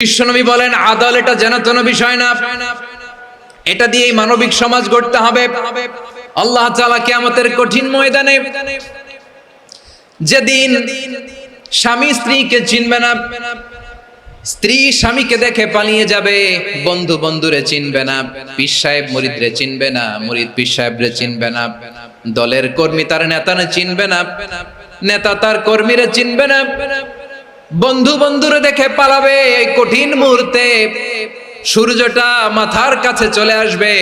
বিশ্বনবী বলেন, আদল এটা যেন বিষয় না এটা দিয়েই মানবিক সমাজ গড়তে হবে। আল্লাহ তাআলা কিয়ামতের কঠিন ময়দানে যেদিন স্বামী স্ত্রীকে চিনবে না, স্ত্রী স্বামীকে দেখে পালিয়ে যাবে, বন্ধু বন্ধুরে চিনবে না, পীর সাহেব মুরিদরে চিনবে না, মুরিদ পীর সাহেবরে চিনবে না, দলের কর্মী তার নেতারে চিনবে না, নেতা তার কর্মীরে চিনবে না। বন্ধু বন্ধুরে দেখে পালাবে এই কঠিন মুহূর্তে। সূর্যটা মাথার কাছে চলে আসবে।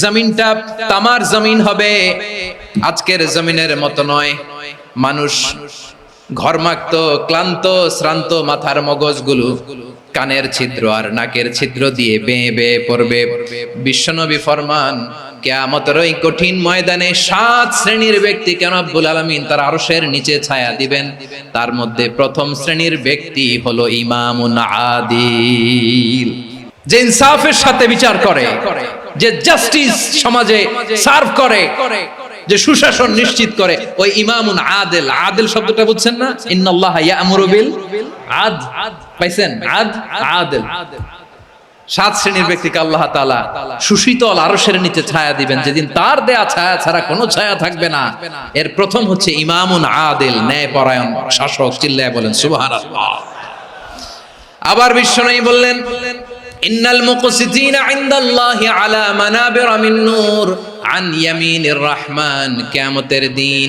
জমিনটা তামার জমিন হবে। আজকের জমিনের মতো নয়। মানুষ ঘরমাক্ত, ক্লান্ত, শ্রান্ত মাথার মগজগুলো কানের ছিদ্র আর নাকের ছিদ্র দিয়ে বেয়ে বেয়ে পড়বে। বিশ্বনবী ফরমান কেয়ামতের ওই কঠিন ময়দানে সাত শ্রেণির ব্যক্তি কেন আলমিন তার আরশের নিচে ছায়া দিবেন? তার মধ্যে প্রথম শ্রেণির ব্যক্তি হলো যে ইনসাফের সাথে বিচার করে, যে জাস্টিস সমাজে সার্ভ করে, যে সুশাসন নিশ্চিত করে, ওই ইমামুন আদেল। আদেল শব্দটা বুঝছেন না? ইন্নাল্লাহ আদ। পাইছেন? আদ? আদেল। সাত শ্রেণির ব্যক্তিকে আল্লাহ তাআলা সুশীতল আরশের নিচে ছায়া দিবেন। যেদিন তার দেয়া ছায়া ছাড়া কোনো ছায়া থাকবে না। এর প্রথম হচ্ছে ইমামুন আদেল ন্যায়পরায়ণ শাসক। চিল্লায় বলেন সুবহানাল্লাহ। আবার বিশ্বনবী বললেন ইন্নাল মুকসিতিনা ইনদাল্লাহি আলা মানাবির মিন নূর আন ইয়ামিনির রহমান। কিয়ামতের দিন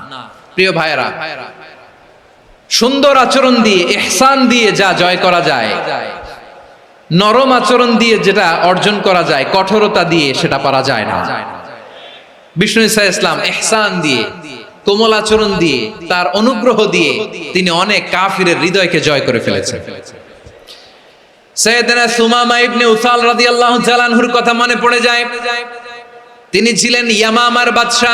প্রিয় ভাইয়েরা, সুন্দর আচরণ দিয়ে, এহসান দিয়ে যা জয় করা যায়, নরম আচরণ দিয়ে যেটা অর্জন করা যায়, কঠোরতা দিয়ে সেটা পারা যায় না। বিষ্ণু ইসা ইসলাম এহসান দিয়ে, কোমল আচরণ দিয়ে, তার অনুগ্রহ দিয়ে তিনি অনেক কাফিরের হৃদয়কে জয় করে মনে যায়। তিনি ছিলেন ইয়ামামার বাদশা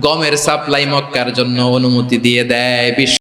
গমের সাপ্লাই মক্কার জন্য অনুমতি দিয়ে দেয়। বিশ্ব